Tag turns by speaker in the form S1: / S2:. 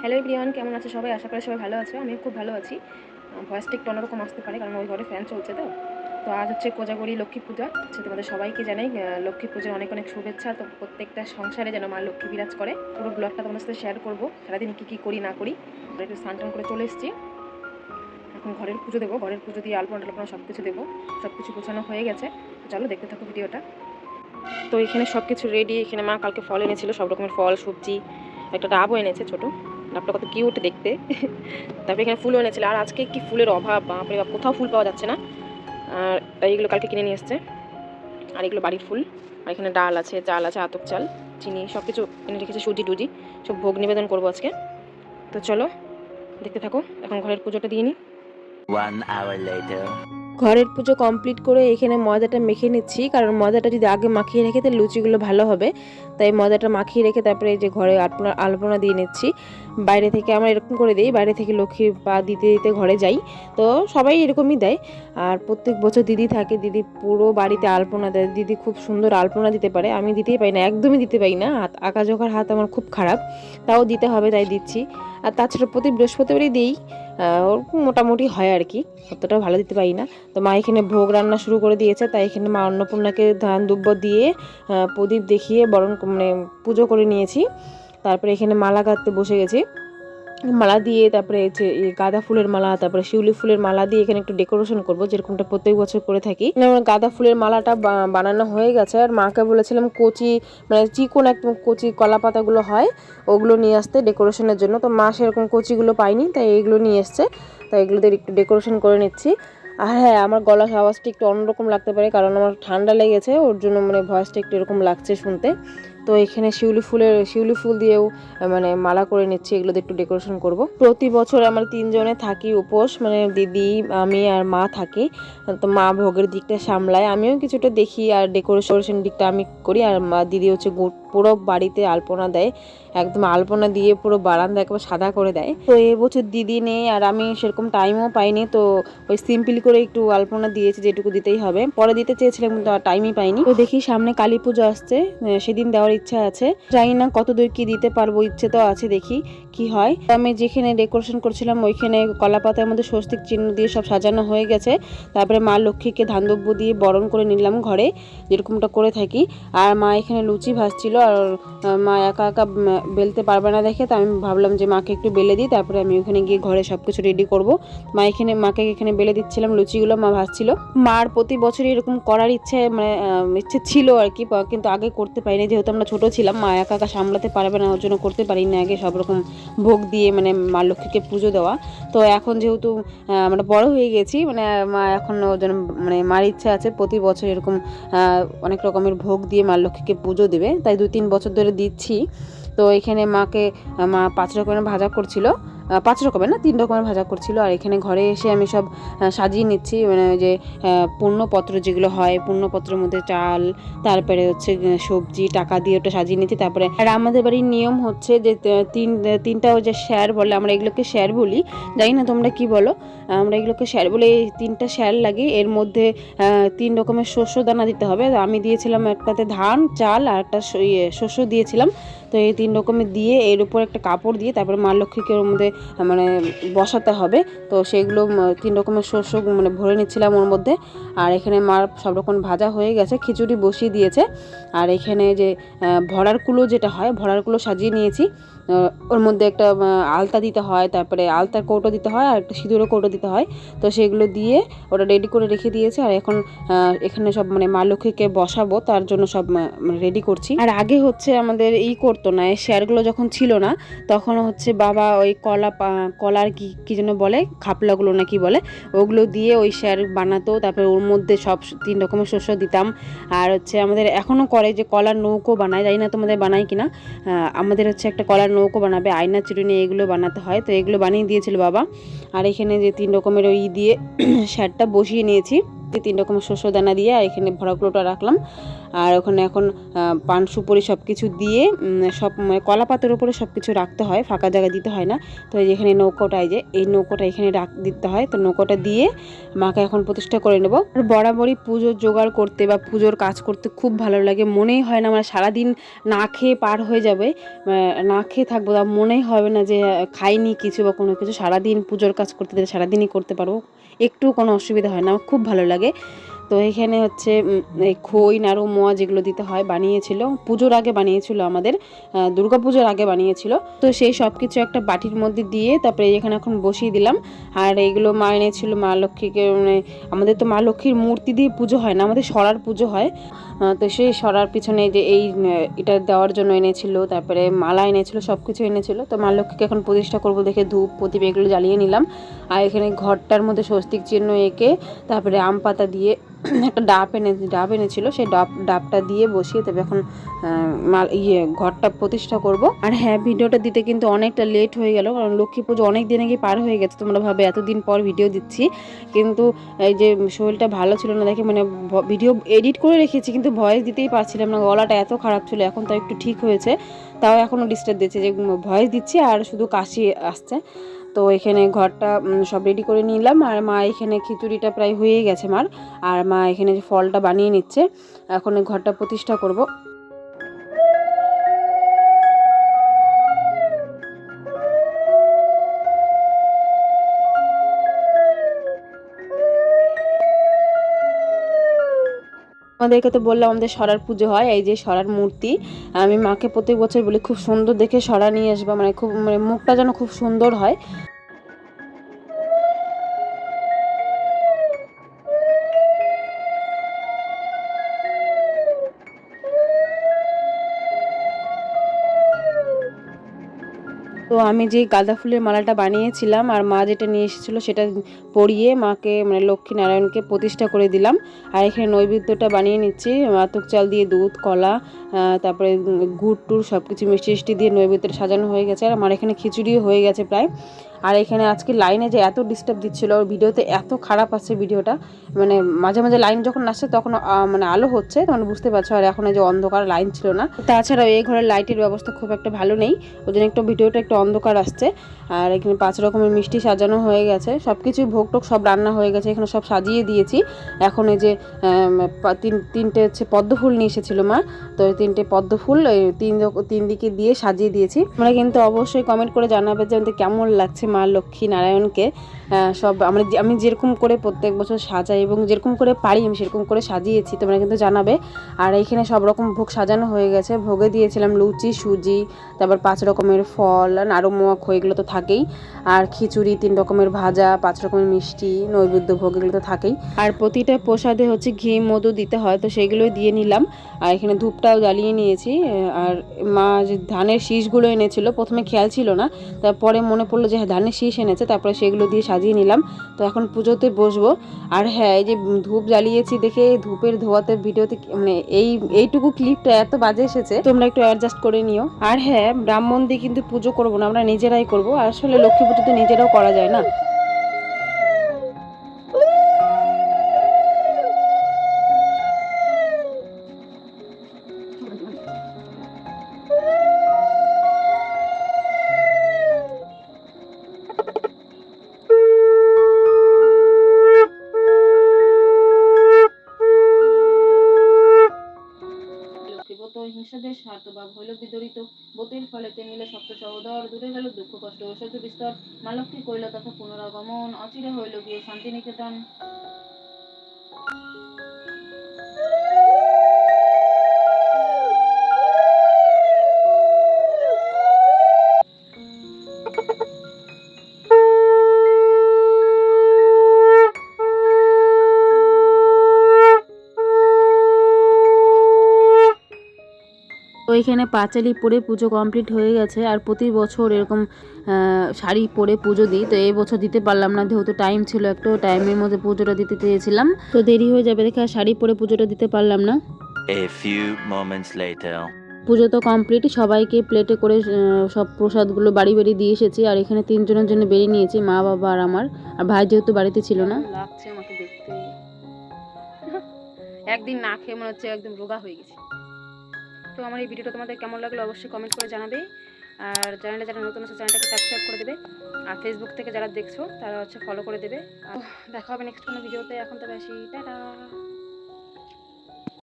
S1: Hello everyone কেমন আছে সবাই? আশা করি সবাই ভালো আছে। আমি খুব ভালো আছি। ভয়েসটা একটু অন্যরকম আসতে পারে, কারণ ওই ঘরে ফ্যান চলছে তো। তো আজ হচ্ছে কোজাগরি লক্ষ্মী পূজা। হচ্ছে তোমাদের সবাইকে জানাই লক্ষ্মী পূজার অনেক অনেক শুভেচ্ছা। তো প্রত্যেকটা সংসারে যেন মা লক্ষ্মী বিরাজ করে। পুরো ব্লগটা তোমাদের সাথে শেয়ার করব। সারাদিন কী কী করি, না করি একটু স্নান টান করে চলে এসেছি। এখন ঘরের পুজো দেবো। ঘরের পুজো দিয়ে আলপনা টালপনা সব কিছু দেবো। সব কিছু গোছানো হয়ে গেছে। চলো দেখতে থাকো ভিডিওটা। তো এখানে সব কিছু রেডি এখানে মা কালকে ফল এনেছিল, সব রকমের ফল, সবজি, একটা ডাবও এনেছে ছোটো। ডাবটা কত কিউট দেখতে। তারপরে এখানে ফুলও এনেছিল। আর আজকে কি ফুলের অভাব? বাপরে বাপ, কোথাও ফুল পাওয়া যাচ্ছে না। আর তাই এগুলো কালকে কিনে নিয়ে এসছে। আর এগুলো বাড়ির ফুল। আর এখানে ডাল আছে, চাল আছে, আতপ চাল, চিনি সব কিছু এনে রেখেছে সুজি টুজি। সব ভোগ নিবেদন করব আজকে। তো চলো, দেখতে থাকো। এখন ঘরের পুজোটা দিয়ে নিই.
S2: ঘরের পুজো কমপ্লিট করে এখানে ময়দাটা মেখে নিচ্ছি। কারণ ময়দাটা যদি আগে মাখিয়ে রেখে তাহলে লুচিগুলো ভালো হবে। তাই ময়দাটা মাখিয়ে রেখে তারপরে এই যে ঘরে আলপনা আলপনা দিয়ে নিচ্ছি। বাইরে থেকে আমরা এরকম করে দিই। বাইরে থেকে লক্ষ্মী পা দিতে দিতে ঘরে যাই। তো সবাই এরকমই দেয়। আর প্রত্যেক বছর দিদি থাকে। দিদি পুরো বাড়িতে আলপনা দেয়। দিদি খুব সুন্দর আলপনা দিতে পারে। আমি দিতেই পারি না। একদমই দিতে পারি না। হাত আঁকা জোকার হাত আমার খুব খারাপ। তাও দিতে হবে, তাই দিচ্ছি। আর তাছাড়া প্রতি বৃহস্পতিবারই দিই। ওর মোটামুটি হয় আর কি, অতটা ভালো দিতে পারি না। তো মা এখানে ভোগ রান্না শুরু করে দিয়েছে, তাই এখানে মা অন্নপূর্ণাকে ধান দুব্য দিয়ে প্রদীপ দেখিয়ে বরণ মানে পুজো করে নিয়েছি। তারপরে এখানে মালা গাঁথতে বসে গেছি। মালা দিয়ে তারপরে যে গাঁদা ফুলের মালা, তারপরে শিউলি ফুলের মালা দিয়ে এখানে একটু ডেকোরেশন করব, যেরকমটা প্রত্যেক বছর করে থাকি। আমার গাঁদা ফুলের মালাটা বানানো হয়ে গেছে, আর মাকে বলেছিলাম কচি মানে চিকন একদম কচি কলা পাতাগুলো হয়, ওগুলো নিয়ে আসতে ডেকোরেশনের জন্য। তো মা সেরকম কচিগুলো পাইনি তাই এইগুলো নিয়ে এসছে। তাই এগুলো দিয়ে একটু ডেকোরেশন করে নিচ্ছি। আর হ্যাঁ আমার গলার আওয়াজটা একটু অন্যরকম লাগতে পারে, কারণ আমার ঠান্ডা লেগেছে, ওর জন্য মানে ভয়েসটা একটু এরকম লাগছে শুনতে। তো এখানে শিউলি ফুলের, শিউলি ফুল দিয়েও মানে মালা করে নিচ্ছি, এগুলো একটু ডেকোরেশন করব। প্রতি বছর আমার তিনজনে থাকি উপোস মানে দিদি, আমি আর মা থাকি, তো মা ভোগের দিকটা সামলায়। আমিও কিছুটা দেখি আর ডেকোরেশন দিকটা আমি করি, আর মা, দিদি হচ্ছে গো- পুরো বাড়িতে আলপনা দেয়। একদম আলপনা দিয়ে পুরো বারান্দা একবার সাদা করে দেয়। তো এবছর দিদি নেই আর আমি সেরকম টাইমও পাইনি। তো ওই সিম্পলি করে একটু আলপনা দিয়েছি যেটুকু দিতেই হবে। পরে দিতে চেয়েছিলাম কিন্তু আর টাইমই পাইনি। তো দেখি সামনে কালী পুজো আসছে। সেদিন দেওয়ার ইচ্ছা আছে। জানি না কত দূর কি দিতে পারব, ইচ্ছে তো আছে দেখি কি হয়। আমি যেখানে ডেকোরেশন করছিলাম ওইখানে কলা পাতার মধ্যে স্বস্তিক চিহ্ন দিয়ে সব সাজানো হয়ে গেছে। তারপরে মা লক্ষ্মীকে ধানদ্রব্য দিয়ে বরণ করে নিলাম ঘরে, যেরকমটা করে থাকি। আর মা এখানে লুচি ভাজছিল। আর মা একা একা বেলতে পারবে না দেখে, তো আমি ভাবলাম যে মাকে একটু বেলে দিই, তারপরে আমি ওখানে গিয়ে ঘরে সব কিছু রেডি করব। মা এখানে, মাকে এখানে বেলে দিচ্ছিলাম, লুচিগুলো মা ভাজছিল। মার প্রতি বছরই এরকম করার ইচ্ছে মানে ইচ্ছে ছিল আর কি কিন্তু আগে করতে পারিনি, যেহেতু আমরা ছোটো ছিলাম, মা একা একা সামলাতে পারবে না, ওর জন্য করতে পারিনি আগে সব রকম ভোগ দিয়ে মানে মা লক্ষ্মীকে পুজো দেওয়া। তো এখন যেহেতু আমরা বড় হয়ে গেছি মানে মা এখন ওর জন্য মানে মার ইচ্ছা আছে, প্রতি বছর এরকম অনেক রকমের ভোগ দিয়ে মা লক্ষ্মীকে পুজো দেবে। তাই দুই তিন বছর ধরে দিচ্ছি। তো এখানে মাকে মা পাঁচ রকমের ভাজা করছিল। পাঁচ রকমের না তিন রকমের ভাজা করছিল। আর এখানে ঘরে এসে আমি সব সাজিয়ে নিচ্ছি। মানে যে পূর্ণপত্র যেগুলো হয় পূর্ণপত্রের মধ্যে চাল তারপরে হচ্ছে সবজি টাকা দিয়ে ওটা সাজিয়ে নিচ্ছি। তারপরে আর আমাদের বাড়ির নিয়ম হচ্ছে যে তিন তিনটা যে শেয়ার বলে আমরা এগুলোকে শেয়ার বলি। জানি না তোমরা কি বলো আমরা এগুলোকে শেয়ার বলে এই তিনটা শেয়ার লাগে এর মধ্যে তিন রকমের শস্য দানা দিতে হবে। আমি দিয়েছিলাম একটাতে ধান চাল আর একটা ইয়ে, শস্য দিয়েছিলাম। তো এই তিন রকমের দিয়ে এর উপর একটা কাপড় দিয়ে তারপরে মা লক্ষ্মীকে ওর মধ্যে মানে বসাতে হবে। তো সেইগুলো তিন রকমের শস্য মানে ভরে নিচ্ছিলাম ওর মধ্যে। আর এখানে মার সব রকম ভাজা হয়ে গেছে, খিচুড়ি বসিয়ে দিয়েছে। আর এখানে যে ভরার কুলো যেটা হয়, ভরার কুলো সাজিয়ে নিয়েছি। ওর মধ্যে একটা আলতা দিতে হয়, তারপরে আলতার কৌটো দিতে হয়, আর একটা সিঁদুরের কৌটো দিতে হয়। তো সেগুলো দিয়ে ওটা রেডি করে রেখে দিয়েছে, আর এখন এখানে সব মানে মা লক্ষ্মীকে বসাবো, তার জন্য সব রেডি করছি। আর আগে হচ্ছে আমাদের এই করতো না, এই শেয়ারগুলো যখন ছিল না, তখন হচ্ছে বাবা ওই কলা কলার কি কি যেন বলে, খাপলাগুলো না কি বলে, ওগুলো দিয়ে ওই শেয়ার বানাতো, তারপরে ওর মধ্যে সব তিন রকমের শস্য দিতাম। আর হচ্ছে আমাদের এখনও করে যে কলার নৌকো বানায়, জানি না তোমাদের বানায় কিনা আমাদের হচ্ছে একটা কলার নৌকো বানাবে, আয়না, চিরুনি এগুলো বানাতে হয়। তো এগুলো বানিয়ে দিয়েছিল বাবা। আর এখানে যে তিন রকমের ওই দিয়ে শ্যারটা বসিয়ে নিয়েছি। দিয়ে তিন রকম শস্য দানা দিয়ে, আর এখানে ভরাগুলোটা রাখলাম। আর ওখানে এখন পান সুপুরি সব কিছু দিয়ে সব মানে কলা পাতার উপরে সব কিছু রাখতে হয়, ফাঁকা জায়গা দিতে হয় না। তো এই যে এখানে নৌকোটা, এই যে, এই নৌকোটা এখানে রাখ, দিতে হয়। তো নৌকোটা দিয়ে মাকে এখন প্রতিষ্ঠা করে নেব। আর বরাবরই পুজোর জোগাড় করতে বা পুজোর কাজ করতে খুব ভালো লাগে। মনেই হয় না আমার সারাদিন না খেয়ে পার হয়ে যাবে। না খেয়ে থাকব, তা মনেই হবে না যে খাইনি কিছু বা কোনো কিছু। সারাদিন পুজোর কাজ করতে দিলে সারাদিনই করতে পারব। একটু কোনো অসুবিধা হয় না। আমার খুব ভালো লাগে। তো এখানে হচ্ছে এই খই, নাড়ু, মোয়া যেগুলো দিতে হয়, বানিয়েছিল। পুজোর আগে বানিয়েছিল আমাদের দুর্গা পুজোর আগে বানিয়েছিল। তো সেই সব কিছু একটা বাটির মধ্যে দিয়ে তারপরে এখানে এখন বসিয়ে দিলাম। আর এইগুলো মা এনেছিল, মা লক্ষ্মীকে মানে আমাদের তো মা লক্ষ্মীর মূর্তি দিয়ে পুজো হয় না, আমাদের সরার পুজো হয়। তো সেই সরার পিছনে যে এই এটা দেওয়ার জন্য এনেছিল, তারপরে মালা এনেছিল সব কিছু এনেছিল। তো মা লক্ষ্মীকে এখন প্রতিষ্ঠা করব দেখে ধূপ, প্রদীপ এগুলো জ্বালিয়ে নিলাম। আর এখানে ঘরটার মধ্যে স্বস্তিক চিহ্ন এঁকে তারপরে আম পাতা দিয়ে একটা ডাব এনে, ডাব এনেছিল, সেই ডাব, ডাবটা দিয়ে বসিয়ে তবে এখন ইয়ে ঘরটা প্রতিষ্ঠা করব। আর হ্যাঁ ভিডিওটা দিতে কিন্তু অনেকটা লেট হয়ে গেল, কারণ লক্ষ্মী পুজো অনেক দিন আগে পার হয়ে গেছে, তোমরা ভাবে এতদিন পর ভিডিও দিচ্ছি। কিন্তু এই যে শরীরটা ভালো ছিল না, দেখে মানে ভিডিও এডিট করে রেখেছি, কিন্তু ভয়েস দিতেই পারছিলাম না, গলাটা এত খারাপ ছিল, এখন তো একটু ঠিক হয়েছে। তাও এখনও ডিস্টার্ব দিচ্ছে যে ভয়েস দিচ্ছি আর শুধু কাশি আসছে। তো এখানে ঘরটা সব রেডি করে নিলাম। আর মা এখানে খিচুড়িটা প্রায় হয়ে গেছে মার। আর মা এখানে যে ফলটা বানিয়ে নিচ্ছে, এখন ঘরটা প্রতিষ্ঠা করব। আমাদেরকে তো বললাম আমাদের সরার পুজো হয়, এই যে সরার মূর্তি। আমি মাকে প্রত্যেক বছর বলি, খুব সুন্দর দেখে সরা নিয়ে আসবা মানে খুব মানে মুখটা যেন খুব সুন্দর হয়। আমি যে গাঁদা ফুলের মালাটা বানিয়েছিলাম আর মা যেটা নিয়ে এসেছিল সেটা পরিয়ে মাকে মানে লক্ষ্মী নারায়ণকে প্রতিষ্ঠা করে দিলাম। আর এখানে নৈবেদ্যটা বানিয়ে নিচ্ছি। মাতক চাল দিয়ে দুধ, কলা তারপরে গুড় টুড় সব কিছু মিষ্টি মিষ্টি দিয়ে নৈবেদ্যটা সাজানো হয়ে গেছে। আর আমার এখানে খিচুড়িও হয়ে গেছে প্রায়। আর এখানে আজকে লাইনে যে এত ডিস্টার্ব দিচ্ছিল, ওর ভিডিওতে এত খারাপ আছে ভিডিওটা মানে মাঝে মাঝে লাইন যখন আসছে তখন মানে আলো হচ্ছে, তখন বুঝতে পারছ। আর এখন এই যে অন্ধকার লাইন ছিল না, তাছাড়াও এই ঘরের লাইটের ব্যবস্থা খুব একটা ভালো নেই, ওই জন্য একটু ভিডিওটা একটু অন্ধকার আসছে। আর এখানে পাঁচ রকমের মিষ্টি সাজানো হয়ে গেছে সব কিছুই ভোগ টোক সব রান্না হয়ে গেছে, এখানে সব সাজিয়ে দিয়েছি। এখন এই যে তিন, তিনটে হচ্ছে পদ্ম ফুল নিয়ে এসেছিল মা, তো এই তিনটে পদ্ম ফুল তিন তিন দিকে দিয়ে সাজিয়ে দিয়েছি। তোমরা কিন্তু অবশ্যই কমেন্ট করে জানাবে যে আমাদের কেমন লাগছে মা লক্ষ্মী নারায়ণকে সব আমরা আমি যেরকম করে প্রত্যেক বছর সাজাই এবং যেরকম করে পারি আমি সেরকম করে সাজিয়েছি, তোমরা কিন্তু জানাবে। আর এখানে সব রকম ভোগ সাজানো হয়ে গেছে। ভোগে দিয়েছিলাম লুচি, সুজি, তারপর পাঁচ রকমের ফল নাড়ু মোয়া খই এগুলো তো থাকেই। আর খিচুড়ি, তিন রকমের ভাজা, পাঁচ রকমের মিষ্টি, নৈবেদ্য ভোগ এগুলো তো থাকেই। আর প্রতিটা প্রসাদে হচ্ছে ঘি, মধু দিতে হয়, তো সেগুলোই দিয়ে নিলাম। আর এখানে ধূপটাও জ্বালিয়ে নিয়েছি। আর মা যে ধানের শীষগুলো এনেছিল, প্রথমে খেয়াল ছিল না, তারপরে মনে পড়ল যে হ্যাঁ ধানের শীষ এনেছে, তারপরে সেগুলো দিয়ে সাজিয়ে নিলাম। তো এখন পুজোতে বসবো। আর হ্যাঁ এই যে ধূপ জ্বালিয়েছি দেখে ধূপের ধোয়াতে ভিডিওতে মানে এই, এইটুকু ক্লিপটা এত বাজে এসেছে। তোমরা একটু অ্যাডজাস্ট করে নিও। আর হ্যাঁ ব্রাহ্মণ দিয়ে কিন্তু পুজো করব না, আমরা নিজেরাই করব। আসলে লক্ষ্মী পুজোতে নিজেরাও করা যায় না। লক্ষ্মীব্রত হিংসাদের স্বার্থ বা হইল বিদরিত বোতের ফলে তেমিলে সপ্ত সহোদর, দূরে গেল দুঃখ, কষ্ট ঐশ্বর্য বিস্তর। মা কৈল কইল তথা পুনরাগমন। অচিরে হইল গিয়ে শান্তিনিকেতন। এখানে পাঁচালি পরে পুজো কমপ্লিট হয়ে গেছে আর প্রতি বছর এরকম আহ, শাড়ি পরে পুজো দিই। তো এই বছর দিতে পারলাম না যেহেতু টাইম ছিল একটু টাইমের মধ্যে পুজোটা দিতে চেয়েছিলাম। তো দেরি হয়ে যাবে দেখে আর শাড়ি পরে পুজোটা দিতে পারলাম না।
S3: A few moments later.
S2: পুজো তো কমপ্লিট সবাইকে প্লেটে করে সব প্রসাদগুলো বাড়ি বাড়ি দিয়ে এসেছি। আর এখানে তিনজনের জন্য বেরিয়ে নিয়েছি মা বাবা আর আমার। আর ভাই যেহেতু বাড়িতে ছিল না। লাগছে আমাকে দেখতে।
S1: একদিন না খেয়ে মনে হচ্ছে একদম রোগা হয়ে গেছি। তো আমার এই ভিডিওটা তোমাদের কেমন লাগল অবশ্যই কমেন্ট করে জানাবে। আর চ্যানেলে যারা নতুন আছে চ্যানেলটাকে সাবস্ক্রাইব করে দেবে। আর ফেসবুক থেকে যারা দেখছ, তারা হচ্ছে ফলো করে দেবে। দেখা হবে নেক্সট কোনো ভিডিওতে, এখন তো বেশি, টাটা।